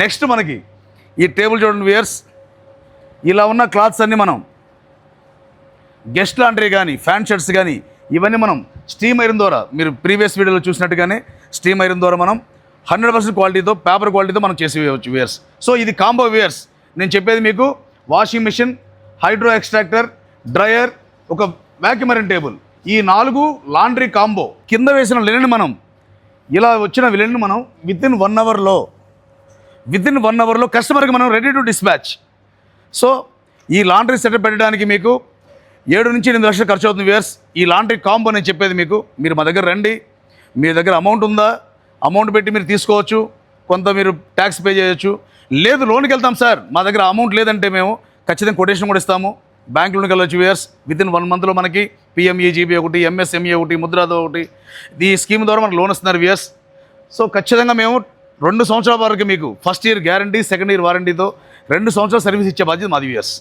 Next మనకి ఈ table చూడండి వియర్స్ ఇలా ఉన్న క్లాత్స్ అన్నీ మనం గెస్ట్ లాండ్రీ కానీ ఫ్యాన్ షర్ట్స్ కానీ ఇవన్నీ మనం స్టీమ్ ఐరన్ ద్వారా మీరు ప్రీవియస్ వీడియోలో చూసినట్టుగానే స్టీమ్ ఐరన్ ద్వారా మనం హండ్రెడ్ పర్సెంట్ క్వాలిటీతో పేపర్ క్వాలిటీతో మనం చేసి వేయవచ్చు వేయర్స్ సో ఇది కాంబో వేయర్స్ నేను చెప్పేది మీకు washing machine hydro extractor dryer ఒక వ్యాక్యూమరిన్ టేబుల్. ఈ నాలుగు లాండ్రీ కాంబో. కింద వేసిన లెనెన్ మనం ఇలా వచ్చిన లెనెన్ మనం విత్ ఇన్ వన్ అవర్లో విత్ ఇన్ వన్ అవర్లో కస్టమర్కి మనం రెడీ టు డిస్పాచ్ సో ఈ లాండ్రీ సెటప్ పెట్టడానికి మీకు ఏడు నుంచి ఎనిమిది లక్షలు ఖర్చు అవుతుంది వ్యూయర్స్ ఈ లాండ్రీ కాంబో నేను చెప్పేది మీకు మీరు మా దగ్గర రండి. మీ దగ్గర అమౌంట్ ఉందా? అమౌంట్ పెట్టి మీరు తీసుకోవచ్చు. కొంత మీరు ట్యాక్స్ పే చేయొచ్చు. లేదు లోన్కి వెళ్తాం సార్. మా దగ్గర అమౌంట్ లేదంటే మేము ఖచ్చితంగా కొటేషన్ కూడా ఇస్తాము. బ్యాంక్ లోన్కి వెళ్ళొచ్చు వ్యూయర్స్ విత్ ఇన్ వన్ మంత్లో మనకి పిఎంఈజీబీ ఒకటి ఎంఎస్ఎంఈ ఒకటి ముద్రాదో ఒకటి. ఈ స్కీమ్ ద్వారా మనకు లోన్ ఇస్తున్నారు వ్యూయర్స్ సో ఖచ్చితంగా మేము రెండు సంవత్సరాల వరకు మీకు first year guarantee second year వారంటీతో రెండు సంవత్సరాలు సర్వీస్ ఇచ్చే బాధ్యత మాది వ్యూయర్స్